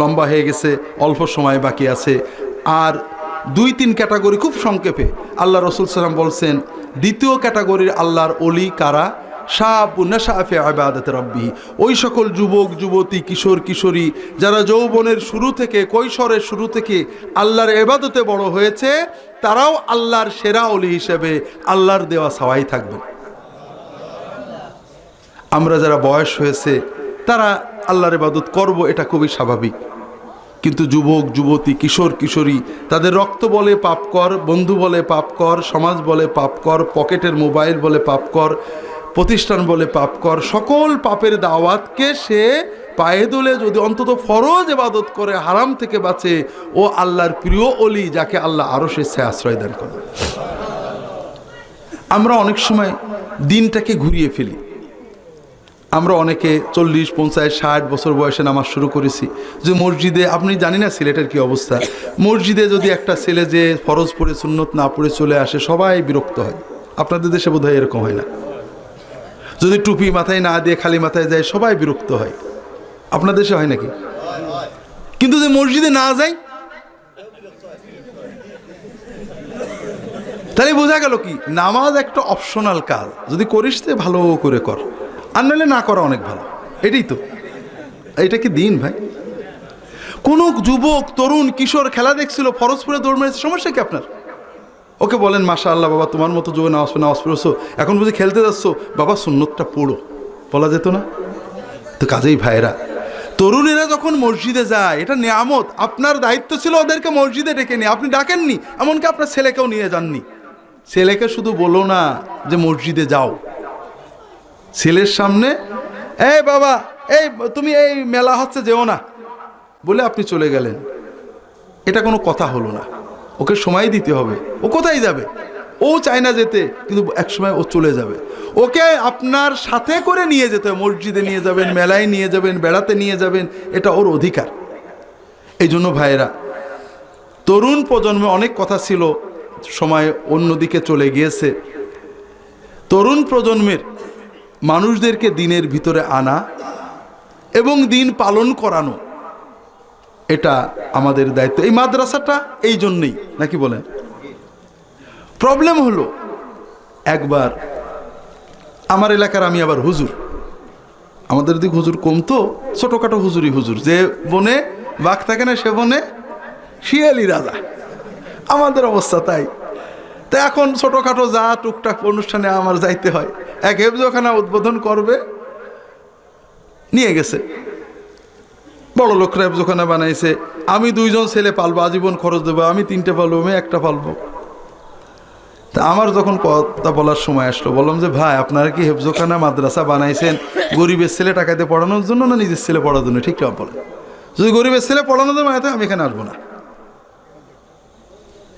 লম্বা হয়ে গেছে, অল্প সময় বাকি আছে। আর দুই তিন ক্যাটাগরি খুব সংক্ষেপে। আল্লাহ রসুল সাল্লাম বলছেন, দ্বিতীয় ক্যাটাগরির আল্লাহর অলি কারা? শাহাফে আবাদত রব্বি। ওই সকল যুবক, যুবতী, কিশোর, কিশোরী, যারা যৌবনের শুরু থেকে, কৈশোরের শুরু থেকে আল্লাহর এবাদতে বড় হয়েছে, তারাও আল্লাহর সেরা অলি হিসেবে আল্লাহর দেওয়া সবাই থাকবেন। আমরা যারা বয়স হয়েছে, তারা আল্লাহর ইবাদত করব, এটা খুবই স্বাভাবিক। কিন্তু যুবক, যুবতী, কিশোর, কিশোরী, তাদের রক্ত বলে পাপ কর, বন্ধু বলে পাপ কর, সমাজ বলে পাপ কর, পকেটের মোবাইল বলে পাপ কর, প্রতিষ্ঠান বলে পাপ কর, সকল পাপের দাওয়াতকে সে পায়ে দোলে যদি অন্তত ফরজ এবাদত করে, হারাম থেকে বাঁচে, ও আল্লাহর প্রিয় অলি যাকে আল্লাহ আরও সে আশ্রয় দান করে। আমরা অনেক সময় দিনটাকে ঘুরিয়ে ফেলি। আমরা অনেকে চল্লিশ, পঞ্চাশ, ষাট বছর বয়সে নামাজ শুরু করেছি। যে মসজিদে, আপনি জানি না সিলেটের কি অবস্থা? মসজিদে যদি একটা ছেলে যে ফরজ পড়ে, সুন্নত না পড়ে চলে আসে, সবাই বিরক্ত হয়। আপনাদের দেশে বোধহয় এরকম হয় না? যদি টুপি মাথায় না দিয়ে খালি মাথায় যায়, সবাই বিরক্ত হয়। আপনার দেশে হয় নাকি? কিন্তু যে মসজিদে না যায়, তাহলে বোঝা গেল কি? নামাজ একটা অপশনাল কাজ। যদি করিস তে ভালো করে কর। আর নাহলে না করা অনেক ভালো। এটাই তো। এটা কি দিন ভাই? কোন যুবক, তরুণ, কিশোর খেলা দেখছিল, ফরজপুরে দৌড় মেরেছে, সমস্যা কি আপনার? ওকে বলেন মাসা আল্লাহ বাবা, তোমার মতো যুবে নামাজ নামাজ পড়েছো। এখন বুঝি খেলতে যাচ্ছ? বাবা, সুন্নতটা পড়ো। বলা যেত না? তো কাজেই ভাইরা তরুণেরা যখন মসজিদে যায়, এটা নিয়ামত। আপনার দায়িত্ব ছিল ওদেরকে মসজিদে ডেকে নিয়ে। আপনি ডাকেননি, এমনকি আপনার ছেলেকেও নিয়ে যাননি। ছেলেকে শুধু বলো না যে মসজিদে যাও। ছেলের সামনে, এই বাবা, এই, তুমি এই মেলা হচ্ছে যেও না। বলে আপনি চলে গেলেন। এটা কোনো কথা হলো না। ওকে সময় দিতে হবে। ও কোথায় যাবে? ও চায় না যেতে, কিন্তু একসময় ও চলে যাবে। ওকে আপনার সাথে করে নিয়ে যেতে মসজিদে নিয়ে যাবেন, মেলায় নিয়ে যাবেন, বেড়াতে নিয়ে যাবেন, এটা ওর অধিকার। এই জন্য ভাইয়েরা, তরুণ প্রজন্মে অনেক কথা ছিল, সময় অন্যদিকে চলে গিয়েছে। তরুণ প্রজন্মের মানুষদেরকে দিনের ভিতরে আনা এবং দিন পালন করানো। এটা আমাদের দায়িত্ব। এই মাদ্রাসাটা এই জন্যেই, নাকি বলেন? প্রবলেম হলো, একবার আমার এলাকার আমি আবার হুজুর। আমাদের দিক হুজুর কম তো, ছোটোখাটো হুজুরই হুজুর। যে বনে, বাঘ থাকে না, সে বনে শিয়ালি রাজা। আমাদের অবস্থা তাই। তা এখন ছোটোখাটো যা টুকটাক অনুষ্ঠানে আমার যাইতে হয়। এক হেফজখানা উদ্বোধন করবে, নিয়ে গেছে। বড় লোকরা হেফজখানা বানাইছে, আমি দুইজন ছেলে পালবো, আজীবন খরচ দেবো, আমি তিনটে পালবো, আমি একটা পালবো। তা আমার যখন কথা বলার সময় আসলো, বললাম যে, ভাই, আপনারা কি হেফজখানা মাদ্রাসা বানাইছেন? গরিবের ছেলে টাকাতে পড়ানোর জন্য না নিজের ছেলে পড়ার জন্য? ঠিক বলেন যদি গরিবের ছেলে পড়ানোর জন্য আমি এখানে আসব না।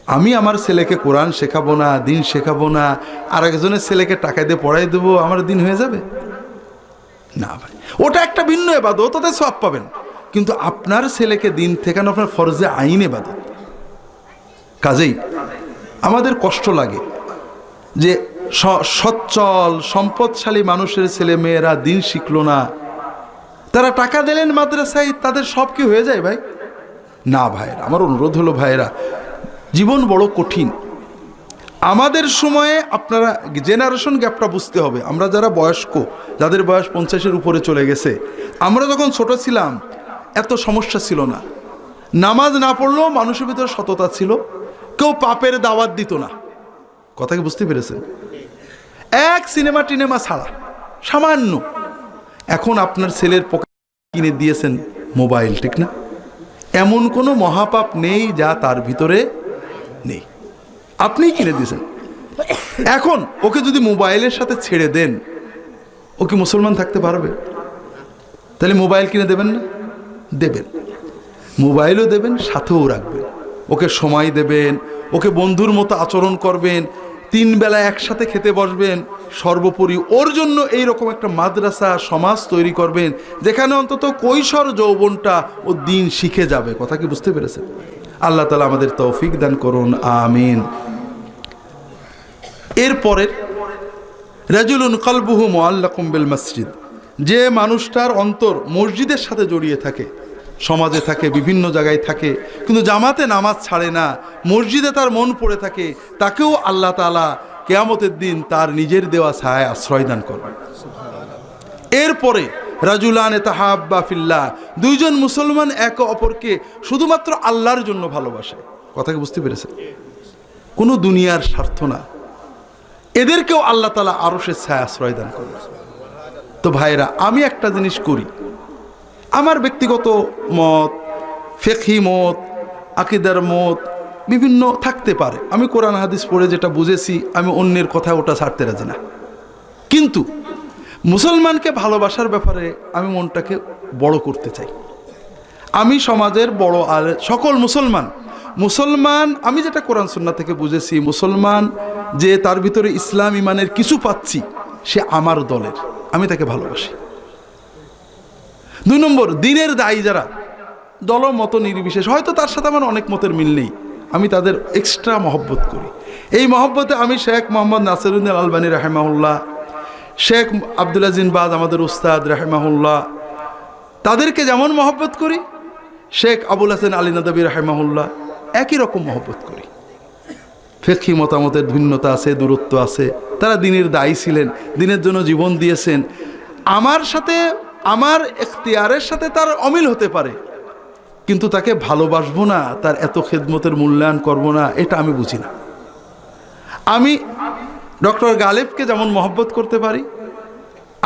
আমি আমার ছেলেকে কোরআন শেখাবো না, দিন শেখাবো না আর একজনের ছেলেকে টাকা দিয়ে পড়াই দেবো, আমার দিন হয়ে যাবে? না ভাই। ওটা একটা ভিন্ন এবাদত, ওটাতে সব পাবেন। কিন্তু আপনার ছেলেকে দিন ঠেকানো আপনার ফরজে আইন এবাদত। কাজেই আমাদের কষ্ট লাগে যে সচ্ছল, সম্পদশালী মানুষের ছেলে মেয়েরা দিন শিখলো না। তারা টাকা দিলেন মাদ্রাসায়, তাদের সব কি হয়ে যায় ভাই? না ভাইয়েরা, আমার অনুরোধ হলো ভাইয়েরা জীবন বড় কঠিন। আমাদের সময়ে আপনারা জেনারেশন গ্যাপটা বুঝতে হবে। আমরা যারা বয়স্ক, যাদের বয়স পঞ্চাশের উপরে চলে গেছে, আমরা যখন ছোট ছিলাম, এত সমস্যা ছিল না। নামাজ না পড়লেও মানুষের ভিতরে সততা ছিল। কেউ পাপের দাওয়াত দিত না। কথাকে বুঝতে পেরেছেন? এক সিনেমা টিনেমা ছাড়া, সামান্য। এখন আপনার ছেলের পকেট কিনে দিয়েছেন মোবাইল ঠিক না? এমন কোনো মহাপাপ নেই যা তার ভিতরে নেই। আপনিই কিনে দিয়েছেন। এখন ওকে যদি মোবাইলের সাথে ছেড়ে দেন, ও কি মুসলমান থাকতে পারবে? তাহলে মোবাইল কিনে দেবেন না? দেবেন। মোবাইলও দেবেন, সাথেও রাখবেন। ওকে সময় দেবেন, ওকে বন্ধুর মতো আচরণ করবেন, তিন বেলা একসাথে খেতে বসবেন, সর্বোপরি ওর জন্য এই রকম একটা মাদ্রাসা, সমাজ তৈরি করবেন, যেখানে অন্তত কৈশোর যৌবনটা ও দিন শিখে যাবে। কথা কি বুঝতে পেরেছেন? আল্লাহ তালা আমাদের তৌফিক দান করুন, আমিন। এরপরের রাজুলুন কলবুহু মোয়াল্লাকুম বিল মসজিদ। যে মানুষটার অন্তর মসজিদের সাথে জড়িয়ে থাকে, সমাজে থাকে, বিভিন্ন জায়গায় থাকে, কিন্তু জামাতে নামাজ ছাড়ে না, মসজিদে তার মন পড়ে থাকে, তাকেও আল্লাহ তালা কেয়ামতের দিন তার নিজের দেওয়া ছায় আশ্রয় দান করবে এরপরে রাজুলান তাহাব্বা ফিল্লাহ। দুইজন মুসলমান একে অপরকে শুধুমাত্র আল্লাহর জন্য ভালোবাসে। কথাকে বুঝতে পেরেছেন? কোনো দুনিয়ার স্বার্থ না। এদেরকেও আল্লাহ তালা আরও সে ছায় আশ্রয় দান করবে তো ভাইরা আমি একটা জিনিস করি। আমার ব্যক্তিগত মত ফেকি মত, আকিদার মত বিভিন্ন থাকতে পারে। আমি কোরআন হাদিস পড়ে যেটা বুঝেছি, আমি অন্যের কথা ওটা ছাড়তে রাজি না। কিন্তু মুসলমানকে ভালোবাসার ব্যাপারে আমি মনটাকে বড় করতে চাই। আমি সমাজের বড় আর সকল মুসলমান মুসলমান, আমি যেটা কোরআন সুন্না থেকে বুঝেছি, মুসলমান যে তার ভিতরে ইসলাম ইমানের কিছু পাচ্ছি, সে আমার দলের। আমি তাকে ভালোবাসি। দুই নম্বর, দিনের দায়ী যারা, দল মত নির্বিশেষ, হয়তো তার সাথে আমার অনেক মতের মিল নেই, আমি তাদের এক্সট্রা মহব্বত করি। এই মহব্বতে আমি শেখ মোহাম্মদ নাসিরুদ্দিন আলবানী রাহেমাহুল্লাহ শেখ আবদুল্লাহ জিনবাদ আমাদের উস্তাদ রাহেমাহুল্লাহ, তাদেরকে যেমন মহব্বত করি, শেখ আবুল হাসেন আলী নদবী রাহেমাহুল্লাহ, একই রকম মহব্বত করি। ফেকি মতামতের ভিন্নতা আছে, দূরত্ব আছে, তারা দিনের দায়ী ছিলেন, দিনের জন্য জীবন দিয়েছেন। আমার সাথে, আমার এখতিয়ারের সাথে তার অমিল হতে পারে, কিন্তু তাকে ভালোবাসবো না, তার এত খেদমতের মূল্যায়ন করব না, এটা আমি বুঝি না। আমি ডক্টর গালেবকে যেমন মহব্বত করতে পারি,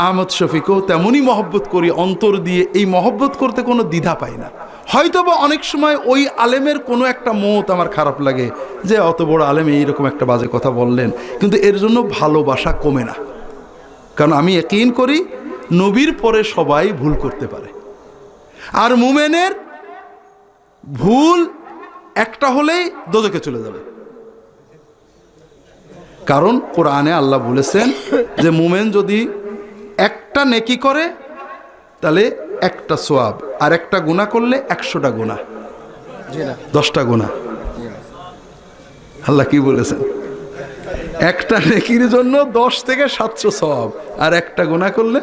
আহমদ শফিকেও তেমনই মহব্বত করি, অন্তর দিয়ে এই মহব্বত করতে কোনো দ্বিধা পাই না। হয়তো বা অনেক সময় ওই আলেমের কোনো একটা মত আমার খারাপ লাগে, যে অত বড় আলেম এইরকম একটা বাজে কথা বললেন, কিন্তু এর জন্য ভালোবাসা কমে না। কারণ আমি একইন করি, নবীর পরে সবাই ভুল করতে পারে। আর মুমেনের ভুল একটা হলেই দোজকে চলে যাবে। কারণ কোরআনে আল্লাহ বলেছেন যে মুমেন যদি একটা নেকি করে, তাহলে একটা সোয়াব, আর একটা গুণা করলে একশোটা গুণা দশটা গুণা আল্লাহ কি বলেছেন? একটা নেকির জন্য দশ থেকে সাতশো সব আর একটা গুণা করলে?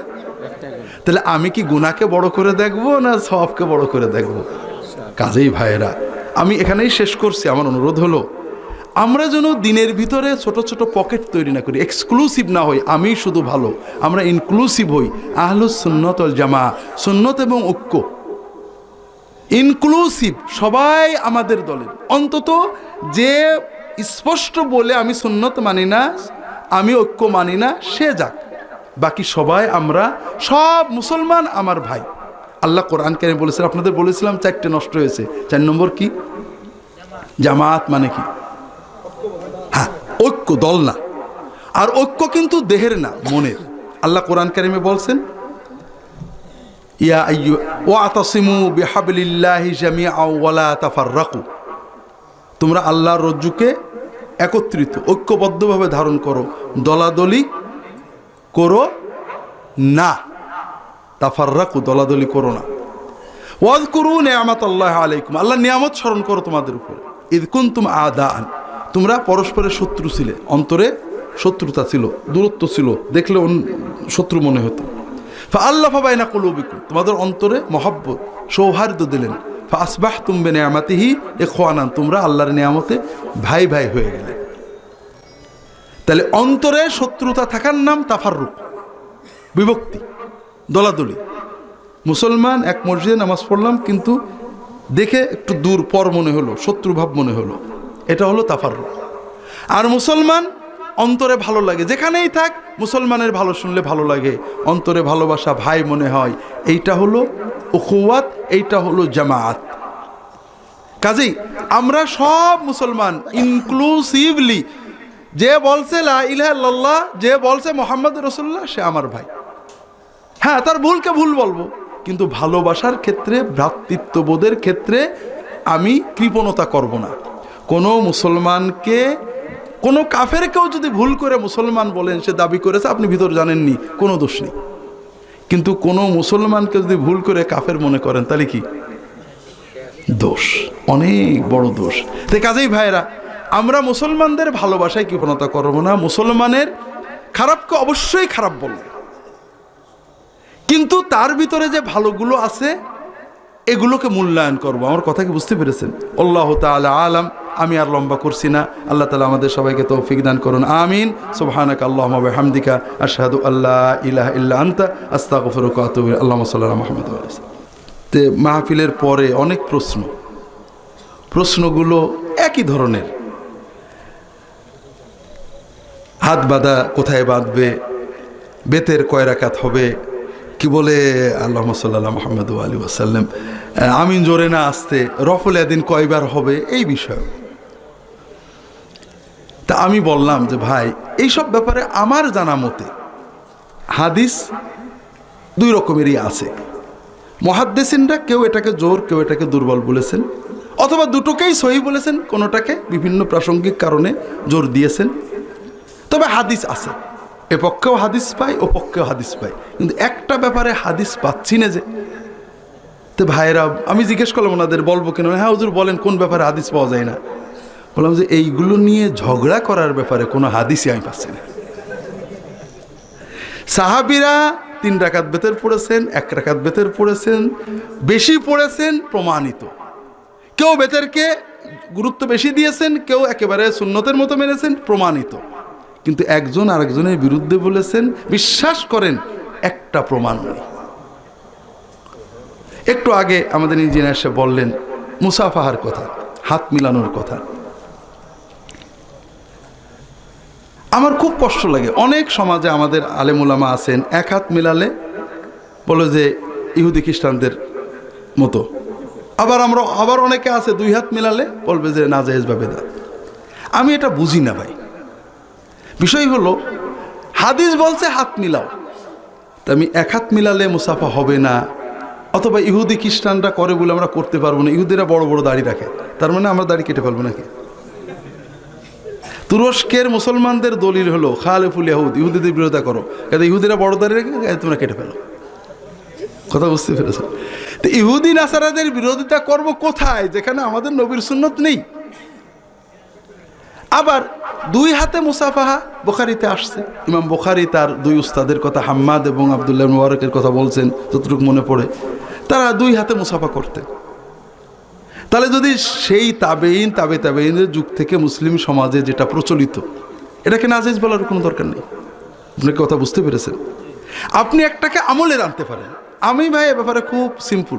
তাহলে আমি কি গুণাকে বড় করে দেখব না সবকে বড় করে দেখব? কাজেই ভাইয়েরা, আমি এখানেই শেষ করছি, আমার অনুরোধ হলো আমরা যেন দিনের ভিতরে ছোট ছোট পকেট তৈরি না করি এক্সক্লুসিভ না হই, আমি শুধু ভালো, আমরা ইনক্লুসিভ হই আহলুস সুন্নত জামা সুন্নত এবং ঐক্য। ইনক্লুসিভ সবাই আমাদের দলের। অন্তত যে স্পষ্ট বলে আমি সুন্নত মানি না, আমি ঐক্য মানি না, সে যাক। বাকি সবাই আমরা, সব মুসলমান আমার ভাই। আল্লাহ কোরআন কেন বলেছিলাম আপনাদের বলেছিলাম চারটে নষ্ট হয়েছে। চার নম্বর কি? জামাত মানে কি? ঐক্য দল না। আর ঐক্য কিন্তু দেহের না, মনের। আল্লাহ কোরআন কারিমে বলছেন, ইয়া ওয়ালা তাফাররাকু। তোমরা আল্লাহর রজ্জুকে একত্রিত, ঐক্যবদ্ধভাবে ধারণ করো, দলাদলি করো না। তাফার তাফাররাকু, দলাদলি করো না। ওয়াজ করু নেয়ামত আল্লাহ আলাইকুম। আল্লাহ নিয়ামত স্মরণ করো তোমাদের উপরে। ঈদ কুন্তুম আদা আন তোমরা পরস্পরের শত্রু ছিলে, অন্তরে শত্রুতা ছিল, দূরত্ব ছিল, দেখলে শত্রু মনে হতো। ফা আল্লাহ ফাবাইনা কলুবিকুম, তোমাদের অন্তরে মহব্বত, সৌহার্দ্য দিলেন। ফা আসবাহ তুমবে নেয়ামাতিহি এ খোয়ানান তোমরা আল্লাহর নিয়ামতে ভাই ভাই হয়ে গেলে। তাহলে অন্তরে শত্রুতা থাকার নাম তাফাররুক, বিভক্তি, দলাদলি। মুসলমান এক মসজিদে নামাজ পড়লাম, কিন্তু দেখে একটু দূর, পর মনে হলো, শত্রুভাব মনে হলো। এটা হলো তাফাররুক আর মুসলমান, অন্তরে ভালো লাগে। যেখানেই থাক, মুসলমানের ভালো শুনলে ভালো লাগে। অন্তরে ভালোবাসা ভাই মনে হয়। এইটা হলো উখুয়াত এইটা হলো জামাত কাজেই আমরা সব মুসলমান ইনক্লুসিভলি যে বলছে লা যে বলছে মোহাম্মদ রসুল্লাহ সে আমার ভাই। হ্যাঁ তার ভুলকে ভুল বলব। কিন্তু ভালোবাসার ক্ষেত্রে, ভ্রাতৃত্ববোধের ক্ষেত্রে আমি কৃপণতা করব না। কোনো মুসলমানকে, কোনো কাফেরকেও যদি ভুল করে মুসলমান বলেন, সে দাবি করেছে, আপনি ভিতর জানেননি, কোনো দোষ নেই। কিন্তু কোনো মুসলমানকে যদি ভুল করে কাফের মনে করেন, তাহলে কি? দোষ, অনেক বড় দোষ। তো কাজেই ভাইরা আমরা মুসলমানদের ভালোবাসায় কৃপণতা করব না, মুসলমানের খারাপকে অবশ্যই খারাপ বলব। কিন্তু তার ভিতরে যে ভালোগুলো আছে, এগুলোকে মূল্যায়ন করব। আমার কথা কি বুঝতে পেরেছেন? আল্লাহ তালা আলাম। আমি আর লম্বা করছি না। আল্লাহ তালা আমাদের সবাইকে তৌফিক দান করুন। আমিন। সুবহানাক আল্লাহ হামদিকা আশহাদু আল্লাহ ইলাহ ইল্লা আন্তা আস্তাগফিরুকা ওয়া আতুবু ইলাইক। আল্লাহুম্মা সাল্লি ওয়া তে মাহফিলের পরে অনেক প্রশ্ন। প্রশ্নগুলো একই ধরনের। হাত বাঁধা কোথায় বাঁধবে? বেতের কয় রাকাত হবে? কি বলে আল্লাহ সাল্লাহ মোহাম্মদ আলী ওয়াসাল্লাম? আমিন জোরে না আসতে, রফল এদিন কয়বার হবে? এই বিষয়। তা আমি বললাম যে, ভাই, এইসব ব্যাপারে আমার জানা মতে হাদিস দুই রকমেরই আছে। মহাদ্দেসিনরা কেউ এটাকে জোর, কেউ এটাকে দুর্বল বলেছেন অথবা দুটোকেই সহি বলেছেন, কোনোটাকে বিভিন্ন প্রাসঙ্গিক কারণে জোর দিয়েছেন। তবে হাদিস আছে। এ পক্ষেও হাদিস পাই, ও পক্ষেও হাদিস পাই। কিন্তু একটা ব্যাপারে হাদিস পাচ্ছি না যে, তো ভাইরা আমি জিজ্ঞেস করলাম ওনাদের, বলব কেন? হ্যাঁ হুজুর বলেন, কোন ব্যাপারে হাদিস পাওয়া যায় না? বললাম যে এইগুলো নিয়ে ঝগড়া করার ব্যাপারে কোনো হাদিসই আমি পাচ্ছি না। সাহাবিরা তিন রাকাত বেতের পড়েছেন, এক রাকাত বেতের পড়েছেন, বেশি পড়েছেন প্রমাণিত। কেউ বেতেরকে গুরুত্ব বেশি দিয়েছেন, কেউ একেবারে সুন্নতের মতো মেনেছেন, প্রমাণিত। কিন্তু একজন আরেকজনের বিরুদ্ধে বলেছেন, বিশ্বাস করেন, একটা প্রমাণ নেই। একটু আগে আমাদের ইঞ্জিনিয়ার সে বললেন, মুসাফাহার কথা, হাত মিলানোর কথা। আমার খুব কষ্ট লাগে। অনেক সমাজে আমাদের আলেমুলামা আছেন, এক হাত মিলালে বলে যে ইহুদি খ্রিস্টানদের মতো। আবার আমরা, আবার অনেকে আছে দুই হাত মিলালে বলবে যে না, জায়েজ বা বেদা আমি এটা বুঝি না ভাই। বিষয় হলো, হাদিস বলছে হাত মিলাও। তা আমি এক হাত মিলালে মুসাফা হবে না, অথবা ইহুদি খ্রিস্টানরা করে বলে আমরা করতে পারব না। ইহুদিরা বড় বড় দাড়ি রাখে। তার মানে আমরা দাড়ি কেটে ফেলব নাকি? তুরস্কের মুসলমানদের দলিল হলো, খালেফুল ইহুদ ইহুদিদের বিরোধিতা করো। কারণ ইহুদিরা বড় দাড়ি রেখে এ তোমরা কেটে ফেলো। কথা বুঝতে পেরেছ? তো ইহুদি নাসারাদের বিরোধিতা করব কোথায়? যেখানে আমাদের নবীর সুন্নত নেই। আবার দুই হাতে মুসাফাহা বোখারিতে আসছে। ইমাম বোখারি তার দুই উস্তাদের কথা, হাম্মাদ এবং আবদুল্লাহ মুবারকের কথা বলছেন, যতটুকু মনে পড়ে। তারা দুই হাতে মুসাফা করতেন। তাহলে যদি সেই তাবেইন তাবে তাবেইনের যুগ থেকে মুসলিম সমাজে যেটা প্রচলিত, এটাকে নাজেজ বলার কোনো দরকার নেই। আপনি কথা বুঝতে পেরেছেন? আপনি একটাকে আমলে আনতে পারেন। আমি ভাই, এ ব্যাপারে খুব সিম্পল।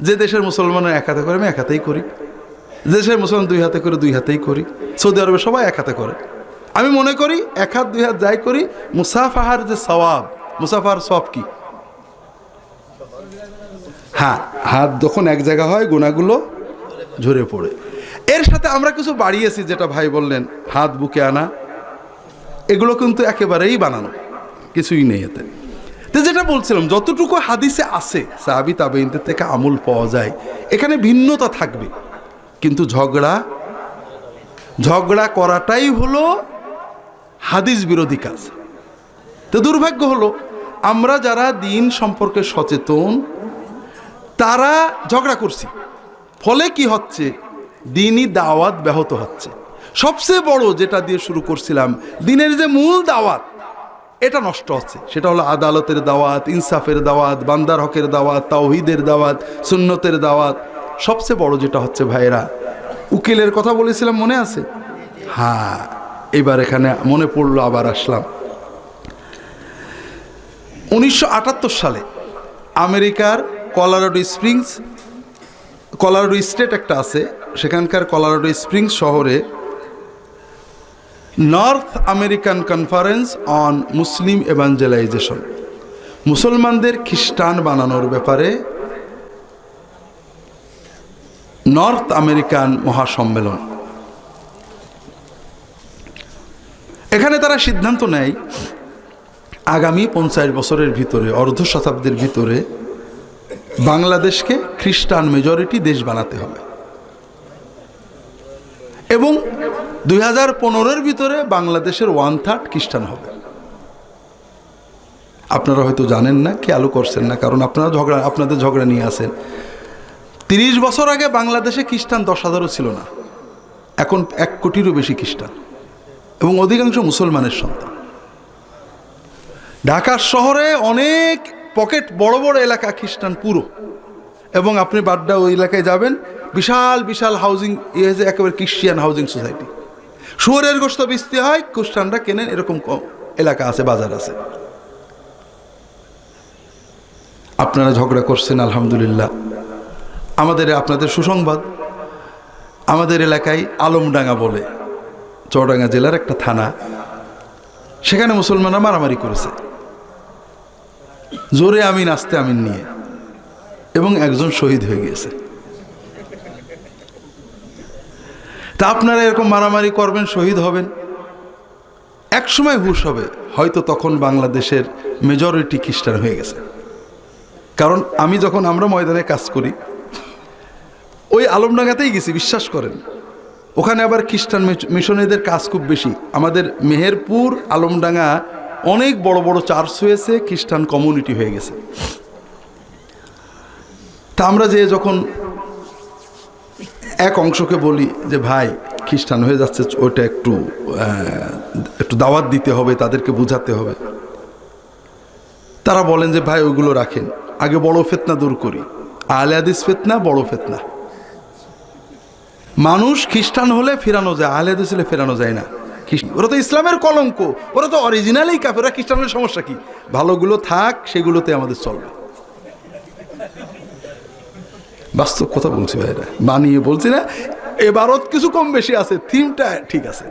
যে দেশের মুসলমানের এক হাতে করে, আমি এক হাতেই করি। দেশের মুসলমান দুই হাতে করে, দুই হাতেই করি। সৌদি আরবে সবাই এক হাতে করে। আমি মনে করি, এক হাত, দুই হাত যাই করি, মুসাফাহার যে সওয়াব মুসাফার সব কি? হ্যাঁ হাত যখন এক জায়গা হয়, গুণাগুলো ঝরে পড়ে। এর সাথে আমরা কিছু বাড়িয়েছি, যেটা ভাই বললেন, হাত বুকে আনা। এগুলো কিন্তু একেবারেই বানানো, কিছুই নেই এতে। তো যেটা বলছিলাম, যতটুকু হাদিসে আছে, সাহাবি তাবেইনদের থেকে আমল পাওয়া যায়, এখানে ভিন্নতা থাকবে। কিন্তু ঝগড়া ঝগড়া করাটাই হলো হাদিস বিরোধী কাজ। তো দুর্ভাগ্য হলো, আমরা যারা দিন সম্পর্কে সচেতন, তারা ঝগড়া করছি। ফলে কি হচ্ছে? দিনই দাওয়াত ব্যাহত হচ্ছে। সবচেয়ে বড় যেটা দিয়ে শুরু করছিলাম, দিনের যে মূল দাওয়াত, এটা নষ্ট হচ্ছে। সেটা হলো আদালতের দাওয়াত, ইনসাফের দাওয়াত, বান্দার হকের দাওয়াত, তাওহিদের দাওয়াত, সুন্নতের দাওয়াত। সবচেয়ে বড় যেটা হচ্ছে ভাইরা উকিলের কথা বলেছিলাম, মনে আছে? হ্যাঁ এবার এখানে মনে পড়ল, আবার আসলাম। উনিশশো আটাত্তর সালে আমেরিকার কলারাডো স্প্রিংস কলারাডো স্টেট একটা আছে, সেখানকার কলারাডো স্প্রিংস শহরে North American conference on Muslim evangelization মুসলমানদের খ্রিস্টান বানানোর ব্যাপারে নর্থ আমেরিকান মহাসম্মেলন। এখানে তারা সিদ্ধান্ত নেয়, আগামী পঞ্চাশ বছরের ভিতরে, অর্ধ শতাব্দীর ভিতরে বাংলাদেশকে খ্রিস্টান মেজরিটি দেশ বানাতে হবে। এবং দুই হাজার পনেরোর ভিতরে বাংলাদেশের ওয়ান থার্ড খ্রিস্টান হবে। আপনারা হয়তো জানেন না, খেয়ালও করছেন না, কারণ আপনারা ঝগড়া, আপনাদের ঝগড়া নিয়ে আসেন তিরিশ বছর আগে বাংলাদেশে খ্রিস্টান দশ হাজারও ছিল না। এখন এক কোটিরও বেশি খ্রিস্টান। এবং অধিকাংশ মুসলমানের সন্তান। ঢাকার শহরে অনেক পকেট বড় বড় এলাকা খ্রিস্টান পুরো। এবং আপনি বাড্ডা ওই এলাকায় যাবেন, বিশাল বিশাল হাউজিং ইয়ে হয়েছে একেবারে ক্রিশ্চিয়ান হাউজিং সোসাইটি শুয়ারের গোস্ত বিস্তি হয়, খ্রিস্টানরা কেনেন, এরকম ক- এলাকা আছে, বাজার আছে। আপনারা ঝগড়া করছেন, আলহামদুলিল্লাহ। আমাদের, আপনাদের সুসংবাদ, আমাদের এলাকায় আলমডাঙ্গা বলে, চৌডাঙ্গা জেলার একটা থানা। সেখানে মুসলমানরা মারামারি করেছে। জোরে আমিন, আসতে আমিন নিয়ে। এবং একজন শহীদ হয়ে গিয়েছে। তা আপনারা এরকম মারামারি করবেন, শহীদ হবেন। এক সময় হুশ হবে, হয়তো তখন বাংলাদেশের মেজরিটি খ্রিস্টান হয়ে গেছে। কারণ আমি যখন আমরা ময়দানে কাজ করি, ওই আলমডাঙ্গাতেই গেছি, বিশ্বাস করেন। ওখানে আবার খ্রিস্টান মিশ- মিশনারিদের কাজ খুব বেশি। আমাদের মেহেরপুর, আলমডাঙ্গা অনেক বড় বড় চার্চ হয়েছে, খ্রিস্টান কমিউনিটি হয়ে গেছে। তা আমরা যে যখন এক অংশকে বলি যে, ভাই, খ্রিস্টান হয়ে যাচ্ছে, ওইটা একটু একটু দাওয়াত দিতে হবে, তাদেরকে বোঝাতে হবে। তারা বলেন যে, ভাই, ওইগুলো রাখেন। আগে বড় ফেতনা দূর করি। আলে হাদিস ফেতনা, বড় ফেতনা। মানুষ খ্রিস্টান হলে ফেরানো যায় আলে হাদিস হলে ফেরানো যায় না। ওরা তো ইসলামের কলঙ্ক। ওরা তো অরিজিনালেই ওরা খ্রিস্টানের সমস্যা কি? ভালোগুলো থাক, সেগুলোতে আমাদের চলবে। বাস্তব কথা বলছি ভাইরা। বানিয়ে বলছি না এবারত কিছু কম বেশি আছে থিমটা ঠিক আছে।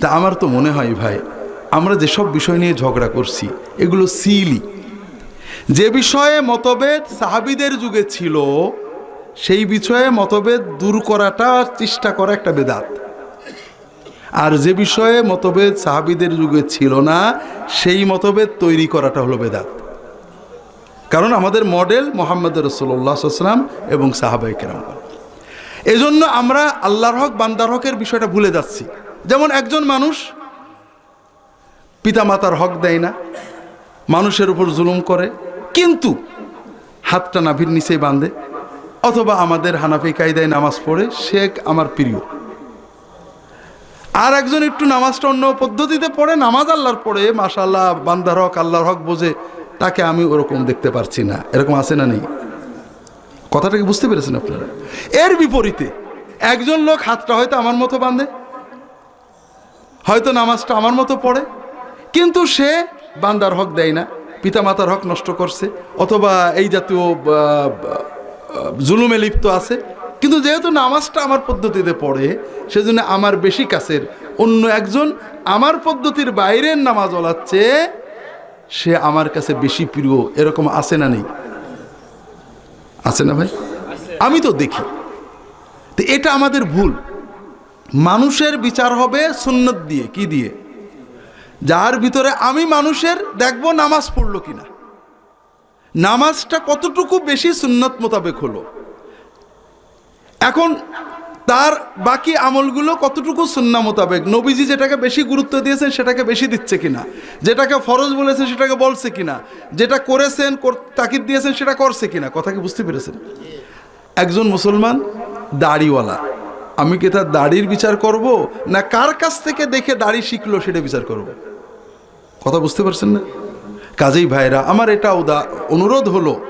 তা আমার তো মনে হয় ভাই, আমরা যেসব বিষয় নিয়ে ঝগড়া করছি, এগুলো সিলি যে বিষয়ে মতভেদ সাহাবিদের যুগে ছিল, সেই বিষয়ে মতভেদ দূর করাটা চেষ্টা করা একটা বেদাত। আর যে বিষয়ে মতভেদ সাহাবিদের যুগে ছিল না, সেই মতভেদ তৈরি করাটা হলো বেদাত। কারণ আমাদের মডেল মোহাম্মদ রসোল্লাহাম এবং সাহাবাই কেরাম। এই জন্য আমরা আল্লাহর হক, বান্দার হকের বিষয়টা ভুলে যাচ্ছি। যেমন একজন মানুষ পিতামাতার হক দেয় না, মানুষের উপর জুলুম করে, কিন্তু হাতটা নাভির নিচেই বাঁধে, অথবা আমাদের হানাফি কায়দায় নামাজ পড়ে, সে আমার প্রিয়। আর একজন একটু নামাজটা অন্য পদ্ধতিতে পড়ে, নামাজ আল্লাহর পড়ে মাশাল্লাহ বান্দার হক, আল্লাহর হক বোঝে, তাকে আমি ওরকম দেখতে পারছি না। এরকম আছে না নেই? কথাটাকে বুঝতে পেরেছেন আপনারা? এর বিপরীতে, একজন লোক হাতটা হয়তো আমার মতো বাঁধে, হয়তো নামাজটা আমার মতো পড়ে, কিন্তু সে বান্দার হক দেয় না, পিতামাতার হক নষ্ট করছে, অথবা এই জাতীয় জুলুমে লিপ্ত আছে কিন্তু যেহেতু নামাজটা আমার পদ্ধতিতে পড়ে, সেজন্য আমার বেশি কাছের। অন্য একজন আমার পদ্ধতির বাইরের নামাজ ওলাচ্ছে সে আমার কাছে বেশি প্রিয়। এরকম আছে না নেই? আছে না ভাই? আমি তো দেখি। তো এটা আমাদের ভুল। মানুষের বিচার হবে সুন্নত দিয়ে, কি দিয়ে? যার ভিতরে আমি মানুষের দেখব নামাজ পড়ল কিনা। নামাজটা কতটুকু বেশি সুন্নত মোতাবেক হলো? এখন তার বাকি আমলগুলো কতটুকু সুন্না মোতাবেক? নবীজি যেটাকে বেশি গুরুত্ব দিয়েছেন সেটাকে বেশি দিচ্ছে কিনা? যেটাকে ফরজ বলেছেন সেটাকে বলছে কিনা? যেটা করেছেন তাকিদ দিয়েছেন সেটা করছে কিনা? কথা কি বুঝতে পেরেছেন? একজন মুসলমান দাড়িওয়ালা। আমি কি তার দাড়ির বিচার করব? না কার কাছ থেকে দেখে দাড়ি শিখলো সেটা বিচার করব? কথা বুঝতে পারছেন না? কাজেই ভাইরা, আমার এটা উদা- অনুরোধ হলো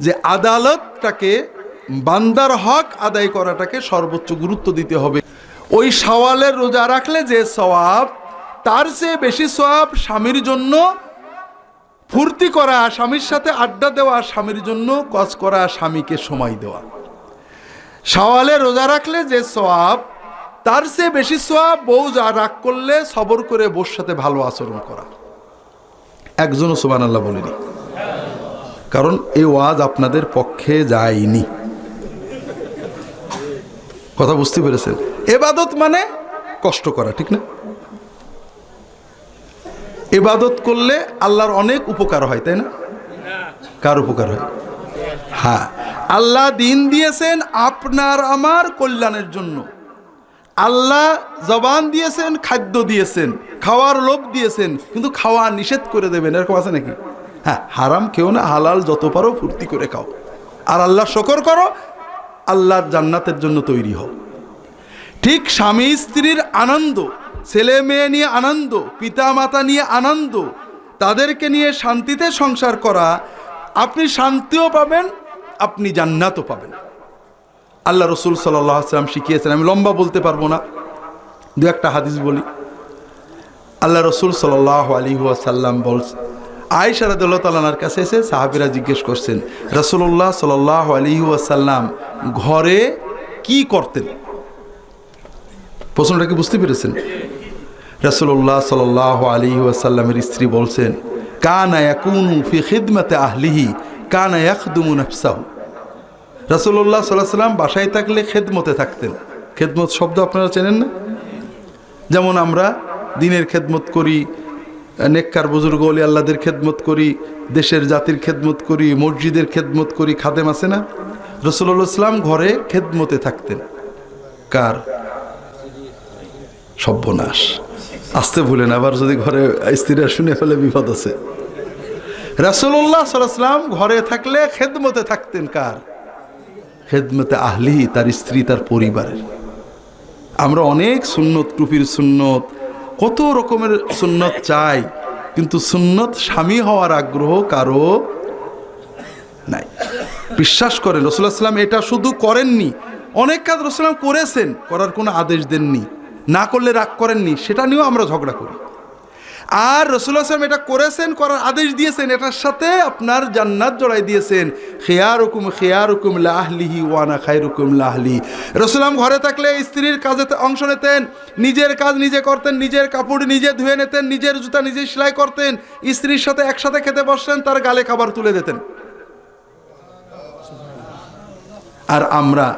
যে আদালতটাকে বান্দার হক আদায় করাটাকে সর্বোচ্চ গুরুত্ব দিতে হবে। ওই সওয়ালের রোজা রাখলে যে সওয়াব, তার চেয়ে বেশি সওয়াব স্বামীর জন্য ফুর্তি করা, স্বামীর সাথে আড্ডা দেওয়া, স্বামীর জন্য কাজ করা, স্বামীকে সময় দেওয়া। সওয়ালে রোজা রাখলে যে সোয়াব তার চেয়ে বেশি সোয়াব বউ যা রাগ করলে সবর করে বউর সাথে ভালো আচরণ করা। একজনও সুবান আল্লাহ বলেনি। কারণ এই ওয়াজ আপনাদের পক্ষে যায়নি। কথা বুঝতে পেরেছেন। এবাদত মানে কষ্ট করা, ঠিক না? এবাদত করলে আল্লাহর অনেক উপকার হয়, তাই না? কার উপকার হয়? হ্যাঁ। আল্লাহ দিন দিয়েছেন আপনার আমার কল্যাণের জন্য। আল্লাহ জবান দিয়েছেন, খাদ্য দিয়েছেন, খাওয়ার লোভ দিয়েছেন, কিন্তু খাওয়া নিষেধ করে দেবেন, এরকম আছে নাকি? হ্যাঁ হারাম কেউ না, হালাল যত পারো ফুর্তি করে খাও। আর আল্লাহ শকর করো আল্লাহর জান্নাতের জন্য তৈরি হও। ঠিক স্বামী স্ত্রীর আনন্দ, ছেলে মেয়ে নিয়ে আনন্দ পিতা মাতা নিয়ে আনন্দ, তাদেরকে নিয়ে শান্তিতে সংসার করা, আপনি শান্তিও পাবেন, আপনি জান্নাতও পাবেন। আল্লাহ রসুল সাল্লাহ আসলাম শিখিয়েছেন, আমি লম্বা বলতে পারব না, দু একটা হাদিস বলি। আল্লাহ রসুল সাল্লাহ আলী সাল্লাম বলছেন আয়সা রাদুল্লাহ তালার কাছে এসে সাহাবিরা জিজ্ঞেস করছেন রসুল্লাহ সাল্লাহ আলী সাল্লাম ঘরে কি করতেন? প্রশ্নটা কি বুঝতে পেরেছেন? রসুল্লাহ সাল আলী ওয়াসাল্লামের স্ত্রী বলছেন, কানা খিদমতে আহলিহি, কানা রসুল্লাহ সাল্লাহ সাল্লাম বাসায় থাকলে খেদমতে থাকতেন। খেদমত শব্দ আপনারা চেনেন না? যেমন আমরা দিনের খেদমত করি নেককার বুজুর্গ অলি আল্লাদের খেদমত করি, দেশের জাতির খেদমত করি, মসজিদের খেদমত করি, খাদেম আছে না? রসুল্লাহ ইসলাম ঘরে খেদমতে থাকতেন। কার? সর্বনাশ আসতে ভুলেন, আবার যদি ঘরে স্ত্রীরা শুনে ফেলে বিপদ আছে। রাসুল্লাহ সাল্লাম ঘরে থাকলে খেদমতে থাকতেন কার? খেদমতে আহলি, তার স্ত্রী, তার পরিবারের। আমরা অনেক সুন্নত, টুপির সুন্নত কত রকমের সুন্নত চাই, কিন্তু সুন্নত স্বামী হওয়ার আগ্রহ কারও নাই। বিশ্বাস করে রসুল্লাহ সাল্লাম এটা শুধু করেননি, অনেক কাজ রসুলাম করেছেন, করার কোনো আদেশ দেননি, না করলে রাগ করেননি, সেটা নিয়েও আমরা ঝগড়া করি। আর রসুল্লাহ সাল্লাম এটা করেছেন, করার আদেশ দিয়েছেন, এটার সাথে আপনার জান্নাত জড়াই দিয়েছেন। খেয়ার হুকুম খেয়ার হুকুম লাহলিহি ওয়ানা খায়ের হুকুম লাহলি রসুলাম ঘরে থাকলে স্ত্রীর কাজে অংশ নিতেন, নিজের কাজ নিজে করতেন, নিজের কাপড় নিজে ধুয়ে নিতেন, নিজের জুতা নিজে সেলাই করতেন, স্ত্রীর সাথে একসাথে খেতে বসতেন, তার গালে খাবার তুলে দিতেন। আর আমরা,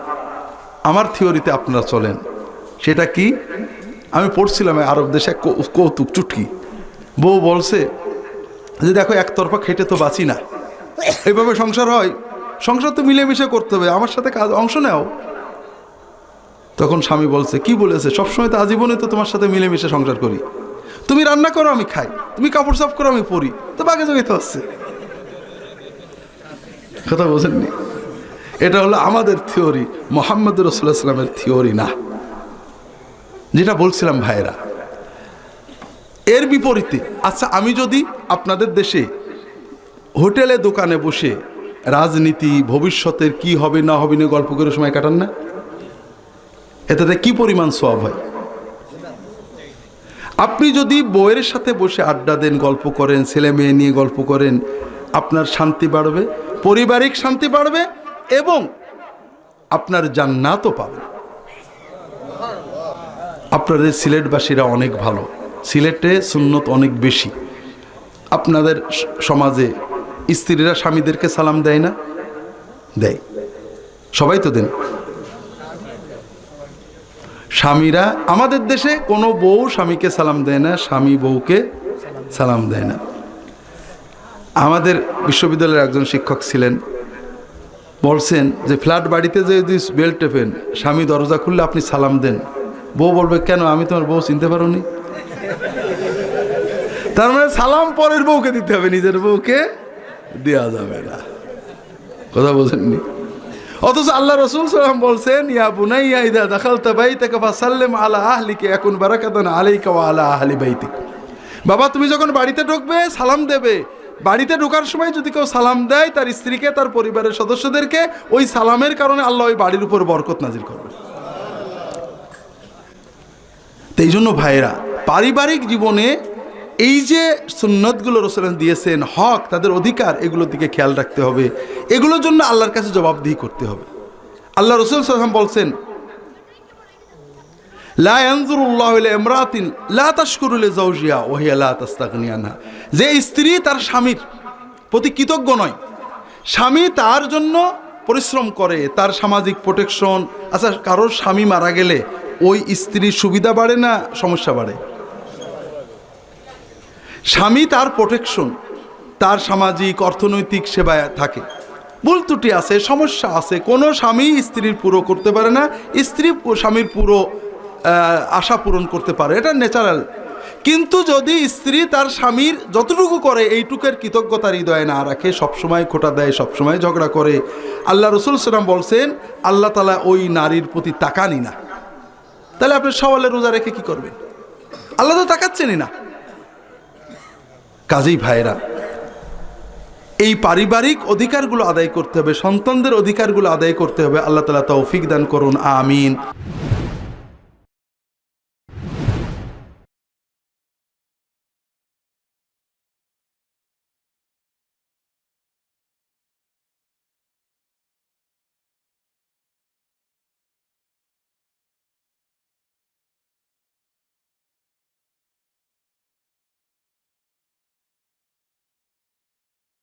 আমার থিওরিতে আপনারা চলেন। সেটা কি? আমি পড়ছিলাম আরব দেশে কৌতুক চুটকি। বউ বলছে যে দেখো একতরফা খেটে তো বাঁচি না। এভাবে সংসার হয়। সংসার তো মিলেমিশে করতে হবে। আমার সাথে কাজ অংশ নেও। তখন স্বামী বলছে, কি বলেছে? সবসময় তো আজীবনে তো তোমার সাথে মিলেমিশে সংসার করি। তুমি রান্না করো, আমি খাই। তুমি কাপড় সাফ করো, আমি পরি। তো বাগে জগে তো আসছে কথা বোঝেননি? এটা হলো আমাদের থিওরি। মোহাম্মদ রসুল্লাহ সাল্লামের থিওরি না। যেটা বলছিলাম ভাইরা এর বিপরীতে আচ্ছা আমি যদি আপনাদের দেশে হোটেলে, দোকানে বসে রাজনীতি, ভবিষ্যতের কি হবে, না হবে না গল্প করে সময় কাটান না? এটাতে কি পরিমাণ সব হয়? আপনি যদি বইয়ের সাথে বসে আড্ডা দেন, গল্প করেন, ছেলে মেয়ে নিয়ে গল্প করেন, আপনার শান্তি বাড়বে, পারিবারিক শান্তি বাড়বে এবং আপনার জান্নাতও পাবে আপনাদের সিলেটবাসীরা অনেক ভালো। সিলেটে সুন্নত অনেক বেশি। আপনাদের সমাজে স্ত্রীরা স্বামীদেরকে সালাম দেয় না? দেয়। সবাই তো দেন। স্বামীরা, আমাদের দেশে কোনো বউ স্বামীকে সালাম দেয় না, স্বামী বউকে সালাম দেয় না। আমাদের বিশ্ববিদ্যালয়ের একজন শিক্ষক ছিলেন। বলছেন যে, ফ্ল্যাট বাড়িতে যদি বেল টেপেন, স্বামী দরজা খুললে আপনি সালাম দেন। বউ বলবে, কেন? আমি তোমার বউ চিনতে পারোনি। তার মানে সালাম পরের বউকে দিতে হবে, নিজের বউকে দেওয়া যাবে না। কথা বোঝেননি? অথচ আল্লাহ রসুল সাল্লাম বলছেন, ইয়া বুনাইয়া ইদা দাখালতা বাইতাকা ফাসাল্লিম আলা আহলিকে এখন বারাকাতান আলাইকা আলা আহলি বাইতিক। বাবা, তুমি যখন বাড়িতে ঢুকবে, সালাম দেবে। বাড়িতে ঢোকার সময় যদি কেউ সালাম দেয়, তার স্ত্রীকে, তার পরিবারের সদস্যদেরকে, ওই সালামের কারণে আল্লাহ ওই বাড়ির উপর বরকত নাজির করবে। তো এই জন্য ভাইরা পারিবারিক জীবনে এই যে সুন্নতগুলো রসুলান দিয়েছেন, হক, তাদের অধিকার, এগুলোর দিকে খেয়াল রাখতে হবে। এগুলোর জন্য আল্লাহর কাছে জবাবদিহি করতে হবে। আল্লাহ রসুল সাল্লাম বলছেন যে স্ত্রী তার স্বামীর প্রতি কৃতজ্ঞ নয়, স্বামী তার জন্য পরিশ্রম করে, তার সামাজিক প্রোটেকশন আচ্ছা কারোর স্বামী মারা গেলে ওই স্ত্রীর সুবিধা বাড়ে না সমস্যা বাড়ে? স্বামী তার প্রোটেকশন তার সামাজিক, অর্থনৈতিক সেবায় থাকে। ভুল ত্রুটি আছে, সমস্যা আছে, কোনো স্বামী স্ত্রীর পুরো করতে পারে না, স্ত্রী স্বামীর পুরো আশা পূরণ করতে পারে, এটা ন্যাচারাল কিন্তু যদি স্ত্রী তার স্বামীর যতটুকু করে, এইটুকের কৃতজ্ঞতার হৃদয়ে না রাখে, সবসময় খোটা দেয়, সবসময় ঝগড়া করে, আল্লাহ রসুল সালাম বলছেন, আল্লাহ তালা ওই নারীর প্রতি তাকানি না। তাহলে আপনি সওয়ালে রোজা রেখে কি করবেন? আল্লাহ তো তাকাচ্ছেনই না। কাজেই ভাইরা এই পারিবারিক অধিকারগুলো আদায় করতে হবে, সন্তানদের অধিকারগুলো আদায় করতে হবে। আল্লাহ তালা তৌফিক দান করুন, আমিন।